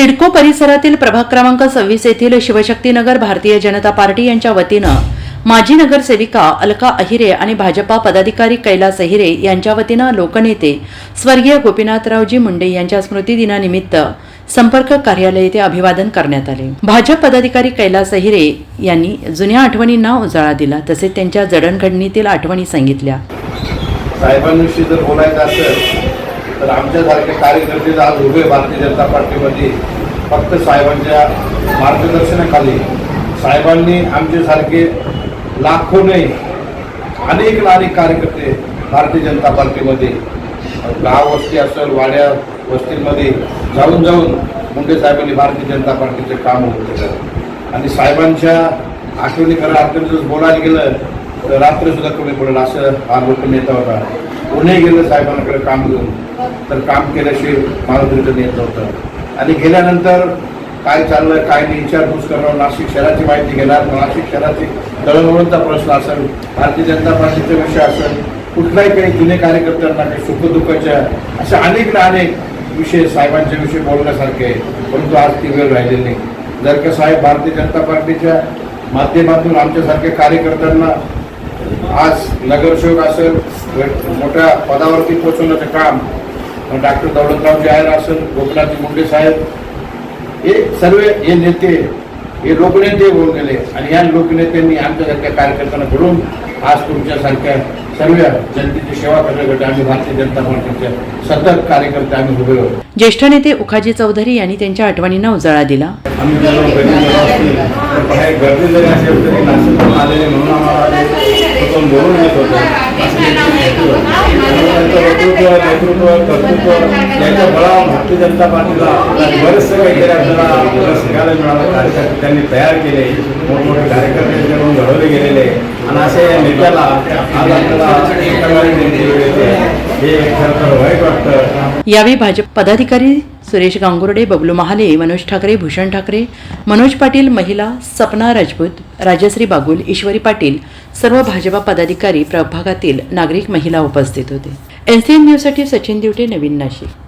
सिडको परिसरातील प्रभाग क्रमांक सव्वीस येथील शिवशक्तीनगर भारतीय जनता पार्टी यांच्या वतीनं माजी नगरसेविका अलका अहिरे आणि भाजपा पदाधिकारी कैलास अहिरे यांच्या वतीनं लोकनेते स्वर्गीय गोपीनाथरावजी मुंडे यांच्या स्मृतिदिनानिमित्त संपर्क कार्यालय येथे अभिवादन करण्यात आले. भाजप पदाधिकारी कैलास अहिरे यांनी जुन्या आठवणींना उजाळा दिला तसेच त्यांच्या जडणघडणीतील आठवणी सांगितल्या. साहेबांविषयी जर बोलायचं असेल तर आमच्यासारखे कार्यकर्ते आज उभे भारतीय जनता पार्टीमध्ये फक्त साहेबांच्या मार्गदर्शनाखाली. साहेबांनी आमच्यासारखे लाखो नाही अनेक ना अनेक कार्यकर्ते भारतीय जनता पार्टीमध्ये गाव वस्ती असेल वाड्या वस्तींमध्ये जाऊन जाऊन मुंडे साहेबांनी भारतीय जनता पार्टीचे काम होत आणि साहेबांच्या आठवणी करा अर्थाने बोलायला गेलं तर रात्र सुद्धा कमी पडेल असं हा लोकनेता होता. पुणे गेलं साहेबांकडे काम घेऊन. तर काम केल्याशिवाय माणूस रिटर्न येत नव्हतं. आणि गेल्यानंतर काय चाललं काय नाही विचारपूस करणार नाशिक शहराची माहिती घेणार. नाशिक शहराची दळणवळणचा प्रश्न असेल भारतीय जनता पार्टीचा विषय असेल कुठलाही काही जुने कार्यकर्त्यांना काही सुखदुःखाच्या अशा अनेक ना अनेक विषय साहेबांच्या विषय बोलण्यासारखे आहे परंतु आज ती वेळ राहिलेली नाही. जर का साहेब भारतीय जनता पार्टीच्या माध्यमातून आमच्यासारख्या कार्यकर्त्यांना आज नगरसेवक असेल मोठ्या पदावरती पोहोचवण्याचं काम डॉक्टर दौलतरावजी आयर असेल गोपीनाथजी मुंडे साहेब हे सर्व हे नेते हे लोकनेते होऊन गेले आणि या लोकनेत्यांनी आमच्यासारख्या कार्यकर्त्यांना घडून आज तुमच्यासारख्या सर्व जनतेची सेवा करण्यासाठी आम्ही भारतीय जनता पार्टीचे सतत कार्यकर्ते आम्ही उभे आहोत. ज्येष्ठ नेते उखाजी चौधरी यांनी त्यांच्या आठवणींना उजाळा दिला. आम्ही बाहेर गर्दी जरी असेल तरी आलेले म्हणून आम्हाला ते स्वतःहून बोलून येत होतं. असं नेतृत्व. नेतृत्व कर्तृत्व यांच्या बळावर भारतीय जनता पार्टीला बरेचसे काहीतरी आपल्याला आपल्याला शिकायला मिळालं कार्यकर्ते त्यांनी तयार केले. मोठमोठे कार्यकर्ते त्यांच्याकडून घडवले गेलेले. आणि असे या नेत्याला आज आपल्याला हे खरं तर वाईट वाटतं. यावेळी भाजप पदाधिकारी सुरेश गांगुर्डे बबलू महाले मनोज ठाकरे भूषण ठाकरे मनोज पाटील महिला सपना राजपूत राजश्री बागुल ईश्वरी पाटील सर्व भाजपा पदाधिकारी प्रभागातील नागरिक महिला उपस्थित होते. एनसीएन न्यूजसाठी सचिन दिवटे नवीन नाशिक.